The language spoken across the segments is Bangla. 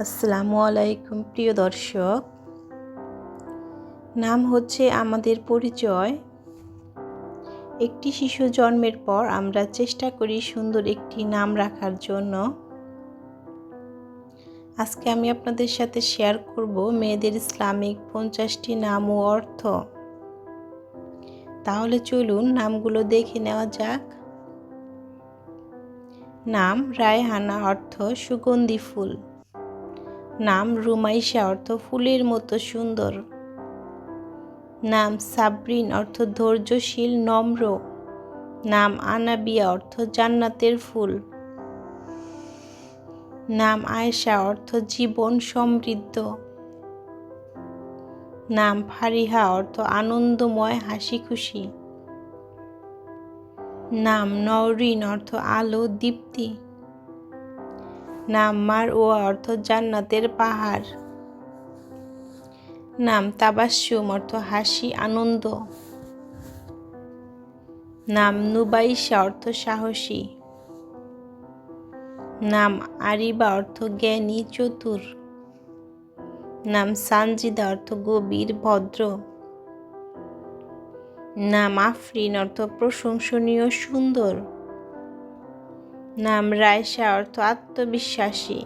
আসসালামু আলাইকুম, প্রিয় দর্শক। নাম হচ্ছে আমাদের পরিচয়। একটি শিশু জন্মের পর আমরা চেষ্টা করি সুন্দর একটি নাম রাখার জন্য। আজকে আমি আপনাদের সাথে শেয়ার করব মেয়েদের ইসলামিক পঞ্চাশটি নাম ও অর্থ। তাহলে চলুন নামগুলো দেখে নেওয়া যাক। নাম, রায়হানা, অর্থ, সুগন্ধি ফুল। নাম রুমাইশা অর্থ ফুলের মতো সুন্দর। নাম সাবরিন অর্থ ধৈর্যশীল, নম্র। নাম আনাবিয়া অর্থ জান্নাতের ফুল। নাম আয়েশা অর্থ জীবন সমৃদ্ধ। নাম ফারিহা অর্থ আনন্দময় হাসি খুশি। নাম নওরিন অর্থ আলো, দীপ্তি। নাম মার ও অর্থ জান্নাতের পাহাড়। নাম তাবাসুম অর্থ হাসি, আনন্দ। নাম নুবাইশা, অর্থ সাহসী। নাম আরিবা, অর্থ জ্ঞানী, চতুর। নাম সানজিদা, অর্থ গভীর, ভদ্র। নাম আফরিন, অর্থ প্রশংসনীয়, সুন্দর। নাম রায়সা অর্থ আত্মবিশ্বাসী।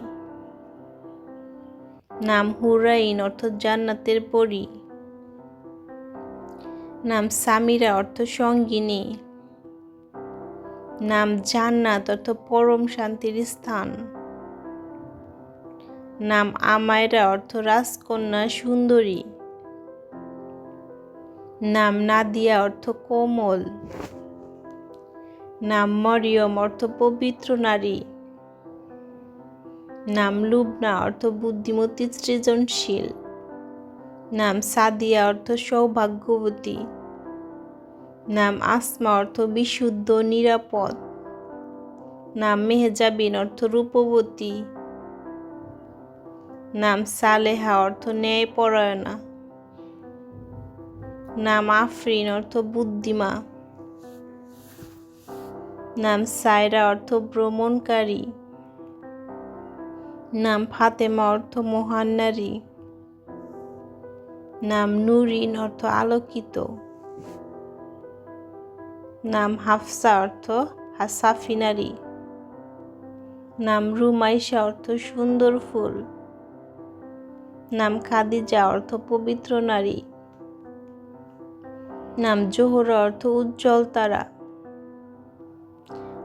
নাম হুরাইন অর্থ জান্নাতের পরী। নাম সামিরা অর্থ সঙ্গিনী। নাম জান্নাত অর্থ পরম শান্তির স্থান। নাম আমায়রা অর্থ রাজকন্যা সুন্দরী। নাম নাদিয়া অর্থ কোমল। নাম মরিয়ম অর্থ পবিত্র নারী। নাম লুবনা অর্থ বুদ্ধিমতী সৃজনশীল। নাম সাদিয়া অর্থ সৌভাগ্যবতী। নাম আসমা অর্থ বিশুদ্ধ নিরাপদ। নাম মেহজাবিন অর্থ রূপবতী। নাম সালেহা অর্থ ন্যায়পরায়ণা। নাম আফরিন অর্থ বুদ্ধিমা। নাম সায়রা অর্থ ভ্রমণকারী। নাম ফাতেমা অর্থ মহান নারী। নাম নুরিন অর্থ আলোকিত। নাম হাফসা অর্থ হাসাফি নারী। নাম রুমাইশা অর্থ সুন্দর ফুল। নাম খাদিজা অর্থ পবিত্র নারী। নাম জোহরা অর্থ উজ্জ্বল তারা।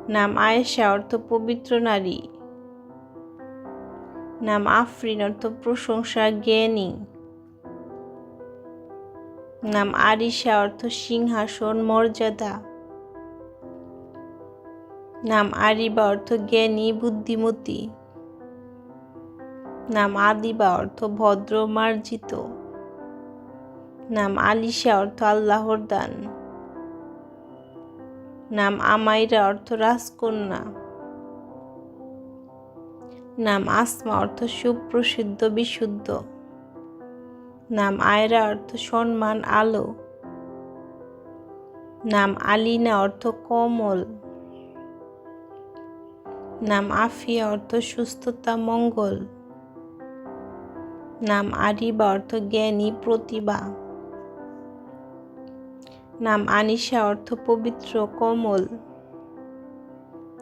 নাম আয়েশা, অর্থ পবিত্র নারী। নাম আফরিন, অর্থ প্রশংসা জ্ঞানী। নাম আরিশা, অর্থ সিংহাসন মর্যাদা। নাম আরিবা, অর্থ জ্ঞানী বুদ্ধিমতী। নাম আদিবা, অর্থ ভদ্র মার্জিত। নাম আলিশা, অর্থ আল্লাহর দান। নাম আমাইরা অর্থ রাজকন্যা। নাম আসমা অর্থ সুপ্রসিদ্ধ, বিশুদ্ধ। নাম আয়রা অর্থ সম্মান, আলো। নাম আলিনা অর্থ কমল। নাম আফিয়া অর্থ সুস্থতা, মঙ্গল। নাম আরিবা অর্থ জ্ঞানী, প্রতিভা। নাম আনিশা অর্থ পবিত্র, কমল।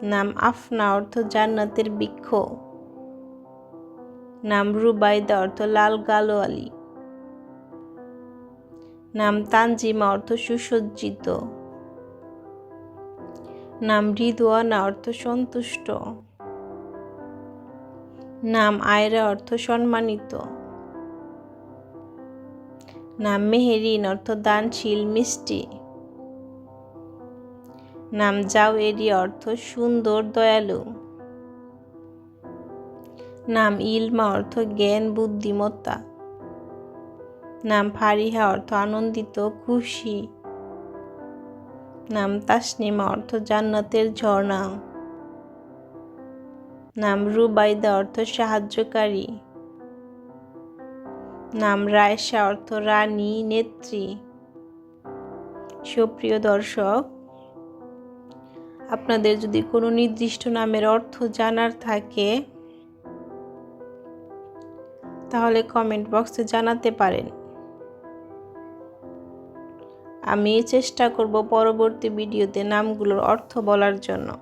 নাম আফনা, অর্থ জান্নাতের বৃক্ষ। নাম রুবাইদা, অর্থ লাল গালোয়ালি। নাম তানজিমা, অর্থ সুসজ্জিত। নাম রিদওয়ানা, অর্থ সন্তুষ্ট। নাম আয়রা, অর্থ সম্মানিত। নাম মেহেরিন, অর্থ দানশীল, মিষ্টি। নাম জাওয়েরি অর্থ সুন্দর, দয়ালু। নাম ইলমা, অর্থ জ্ঞান, বুদ্ধিমত্তা। নাম ফারিহা, অর্থ আনন্দিত, খুশি। নাম তাসনিমা, অর্থ জান্নাতের ঝর্ণা। নাম রুবাইদা, অর্থ সাহায্যকারী। নাম রায়সা অর্থ রানী, নেত্রী। সুপ্রিয় দর্শক, আপনাদের যদি কোনো নির্দিষ্ট নামের অর্থ জানার থাকে, তাহলে কমেন্ট বক্সে জানাতে পারেন। আমি চেষ্টা করব পরবর্তী ভিডিওতে নামগুলোর অর্থ বলার জন্য।